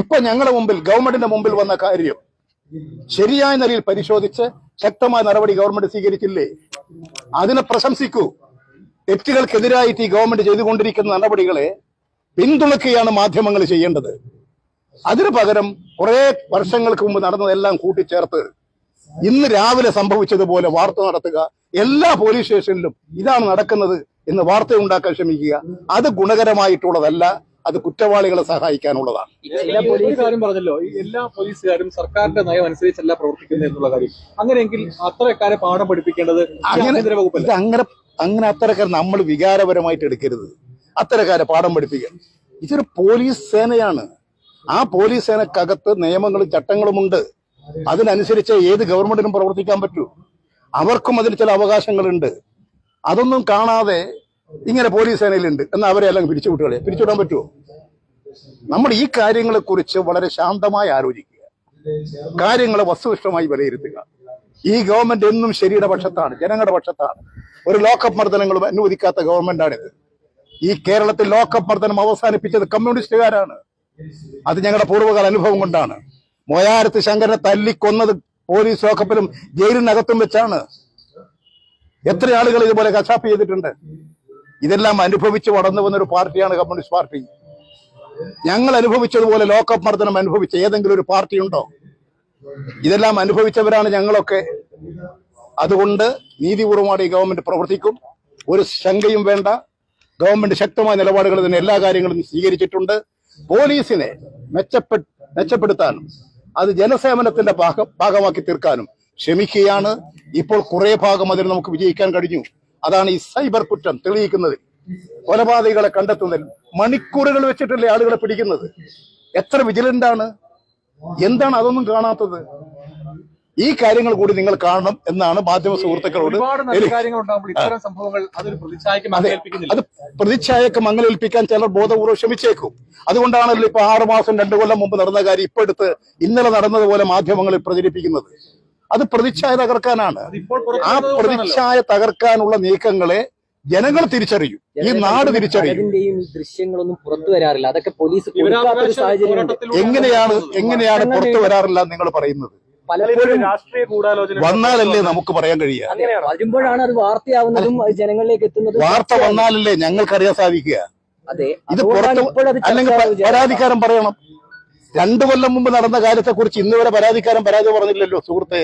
ഇപ്പൊ ഞങ്ങളുടെ മുമ്പിൽ ഗവൺമെന്റിന്റെ മുമ്പിൽ വന്ന കാര്യം ശരിയായ നിലയിൽ പരിശോധിച്ച് ശക്തമായ നടപടി ഗവൺമെന്റ് സ്വീകരിച്ചില്ലേ? അതിനെ പ്രശംസിക്കൂ. തെറ്റുകൾക്കെതിരായിട്ട് ഈ ഗവൺമെന്റ് ചെയ്തുകൊണ്ടിരിക്കുന്ന നടപടികളെ പിന്തുണക്കുകയാണ് മാധ്യമങ്ങൾ ചെയ്യേണ്ടത്. അതിനു പകരം കുറെ വർഷങ്ങൾക്ക് മുമ്പ് നടന്നതെല്ലാം കൂട്ടിച്ചേർത്ത് ഇന്ന് രാവിലെ സംഭവിച്ചതുപോലെ വാർത്ത നടത്തുക എല്ലാ പോലീസ് സ്റ്റേഷനിലും ഇതാണ് നടക്കുന്നത് എന്ന് വാർത്ത ഉണ്ടാക്കാൻ ശ്രമിക്കുക. അത് ഗുണകരമായിട്ടുള്ളതല്ല. അത് കുറ്റവാളികളെ സഹായിക്കാനുള്ളതാണ്. എല്ലാ പോലീസുകാരും പറഞ്ഞല്ലോ എല്ലാ പോലീസുകാരും സർക്കാരിന്റെ നയം അനുസരിച്ചല്ല പ്രവർത്തിക്കുന്നത് എന്നുള്ള കാര്യം. അങ്ങനെയെങ്കിൽ അത്രക്കാരെ പാഠം പഠിപ്പിക്കേണ്ടത് അങ്ങനെ വകുപ്പല്ല? ഇത് അങ്ങനെ അങ്ങനെ അത്തരക്കാർ നമ്മൾ വികാരപരമായിട്ട് എടുക്കരുത്. അത്തരക്കാരെ പാഠം പഠിപ്പിക്കണം. ഇതൊരു പോലീസ് സേനയാണ്. ആ പോലീസ് സേനക്കകത്ത് നിയമങ്ങളും ചട്ടങ്ങളുമുണ്ട്. അതിനനുസരിച്ച് ഏത് ഗവൺമെന്റിനും പ്രവർത്തിക്കാൻ പറ്റൂ. അവർക്കും അതിൽ ചില അവകാശങ്ങളുണ്ട്. അതൊന്നും കാണാതെ ഇങ്ങനെ പോലീസ് സേനയിലുണ്ട്. എന്ന് അവരെ എല്ലാം പിരിച്ചുവിട്ടുകളെ പിരിച്ചുവിടാൻ പറ്റുമോ നമ്മൾ ഈ കാര്യങ്ങളെ കുറിച്ച് വളരെ ശാന്തമായി ആലോചിക്കുക. കാര്യങ്ങളെ വസ്തുനിഷ്ഠമായി വിലയിരുത്തുക. ഈ ഗവൺമെന്റ് എന്നും ശരിയുടെ പക്ഷത്താണ് ജനങ്ങളുടെ പക്ഷത്താണ്. ഒരു ലോക്കപ്പ് മർദ്ദനങ്ങളും അനുവദിക്കാത്ത ഗവൺമെന്റാണിത്. ഈ കേരളത്തിൽ ലോക്കപ്പ് മർദ്ദനം അവസാനിപ്പിച്ചത് കമ്മ്യൂണിസ്റ്റുകാരാണ്. അത് ഞങ്ങളുടെ പൂർവകാല അനുഭവം കൊണ്ടാണ്. മൊയാരത്ത് ശങ്കരനെ തല്ലിക്കൊന്നത് പോലീസ് ലോക്കപ്പിലും ജയിലിനകത്തും വെച്ചാണ്. എത്ര ആളുകൾ ഇതുപോലെ കശാപ്പ് ചെയ്തിട്ടുണ്ട്? ഇതെല്ലാം അനുഭവിച്ച് വളർന്നു വന്ന ഒരു പാർട്ടിയാണ് കമ്മ്യൂണിസ്റ്റ് പാർട്ടി. ഞങ്ങൾ അനുഭവിച്ചതുപോലെ ലോക്കപ്പ് മർദ്ദനം അനുഭവിച്ച ഏതെങ്കിലും ഒരു പാർട്ടി ഉണ്ടോ? ഇതെല്ലാം അനുഭവിച്ചവരാണ് ഞങ്ങളൊക്കെ. അതുകൊണ്ട് നീതിപൂർവമാണ് ഈ ഗവൺമെന്റ് പ്രവർത്തിക്കും. ഒരു ശങ്കയും വേണ്ട. ഗവൺമെന്റ് ശക്തമായ നിലപാടുകൾ തന്നെ എല്ലാ കാര്യങ്ങളും സ്വീകരിച്ചിട്ടുണ്ട്. പോലീസിനെ മെച്ചപ്പെ മെച്ചപ്പെടുത്താനും അത് ജനസേവനത്തിന്റെ ഭാഗ ഭാഗമാക്കി തീർക്കാനും ശ്രമിക്കുകയാണ്. ഇപ്പോൾ കുറെ ഭാഗം അതിൽ നമുക്ക് വിജയിക്കാൻ കഴിഞ്ഞു. അതാണ് ഈ സൈബർ കുറ്റം തെളിയിക്കുന്നത്. കൊലപാതകളെ കണ്ടെത്തുന്നതിൽ മണിക്കൂറുകൾ വെച്ചിട്ടല്ലേ ആളുകളെ പിടിക്കുന്നത്. എത്ര വിജിലന്റ് ആണ് എന്താണ് അതൊന്നും കാണാത്തത്? ഈ കാര്യങ്ങൾ കൂടി നിങ്ങൾ കാണണം എന്നാണ് മാധ്യമ സുഹൃത്തുക്കളോട് അത്. പ്രതിച്ഛായക്ക് മങ്ങലേൽപ്പിക്കാൻ ചിലർ ബോധപൂർവം ശ്രമിച്ചേക്കും. അതുകൊണ്ടാണല്ലോ ഇപ്പൊ ആറു മാസം രണ്ടു കൊല്ലം മുമ്പ് നടന്ന കാര്യം ഇപ്പൊ എടുത്ത് ഇന്നലെ നടന്നതുപോലെ മാധ്യമങ്ങളിൽ പ്രചരിപ്പിക്കുന്നത്. അത് പ്രതിച്ഛായ തകർക്കാനാണ്. ആ പ്രതിച്ഛായ തകർക്കാനുള്ള നീക്കങ്ങളെ ജനങ്ങൾ തിരിച്ചറിയും. ഈ നാട് തിരിച്ചറിയും. ദൃശ്യങ്ങളൊന്നും പുറത്തു വരാറില്ല. അതൊക്കെ പോലീസ് എങ്ങനെയാണ് എങ്ങനെയാണ് പുറത്തു വരാറില്ല നിങ്ങൾ പറയുന്നത്? പലപ്പോഴും രാഷ്ട്രീയ കൂടാലോചന വന്നാലല്ലേ നമുക്ക് പറയാൻ കഴിയുക. വരുമ്പോഴാണ് അത് വാർത്തയാവുന്നതും ജനങ്ങളിലേക്ക് എത്തുന്നത് വാർത്ത വന്നാലല്ലേ ഞങ്ങൾക്കറിയാൻ സാധിക്കുക. അതെ. ഇത് പുറത്ത് അല്ലെങ്കിൽ. പരാതിക്കാരൻ പറയണം. രണ്ടു കൊല്ലം മുമ്പ് നടന്ന കാര്യത്തെ കുറിച്ച് ഇന്ന് വരെ പരാതിക്കാരൻ പരാതി പറഞ്ഞില്ലല്ലോ സുഹൃത്തെ.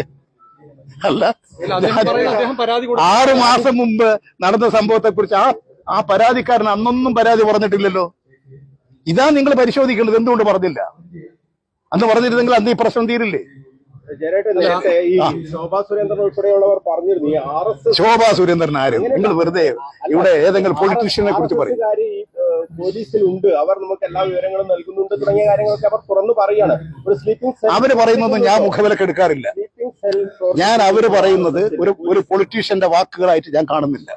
അല്ല ആറു മാസം മുമ്പ് നടന്ന സംഭവത്തെ കുറിച്ച് ആ ആ പരാതിക്കാരൻ അന്നൊന്നും പരാതി പറഞ്ഞിട്ടില്ലല്ലോ. ഇതാ നിങ്ങൾ പരിശോധിക്കേണ്ടത് എന്തുകൊണ്ട് പറഞ്ഞില്ല? അന്ന് പറഞ്ഞിരുന്നെങ്കിൽ അന്ന് ഈ പ്രശ്നം തീരില്ലേ? ശോഭാ സുരേന്ദ്രൻ ആര്? നിങ്ങൾ വെറുതെ ഇവിടെ ഏതെങ്കിലും പൊളിറ്റീഷ്യനെ കുറിച്ച് പറയും. പോലീസിലുണ്ട്. അവർ നമുക്ക് എല്ലാ വിവരങ്ങളും നൽകുന്നുണ്ട് തുടങ്ങിയ കാര്യങ്ങളൊക്കെ അവർ തുറന്നു പറയാണ്. ഒരു സ്ലീപ്പിംഗ് സെൽ അവർ പറയുന്നൊന്നും ഞാൻ മുഖവിലക്ക് എടുക്കാറില്ല. ഞാൻ അവർ പറയുന്നത് ഒരു ഒരു പൊളിറ്റീഷ്യന്റെ വാക്കുകളായിട്ട് ഞാൻ കാണുന്നില്ല.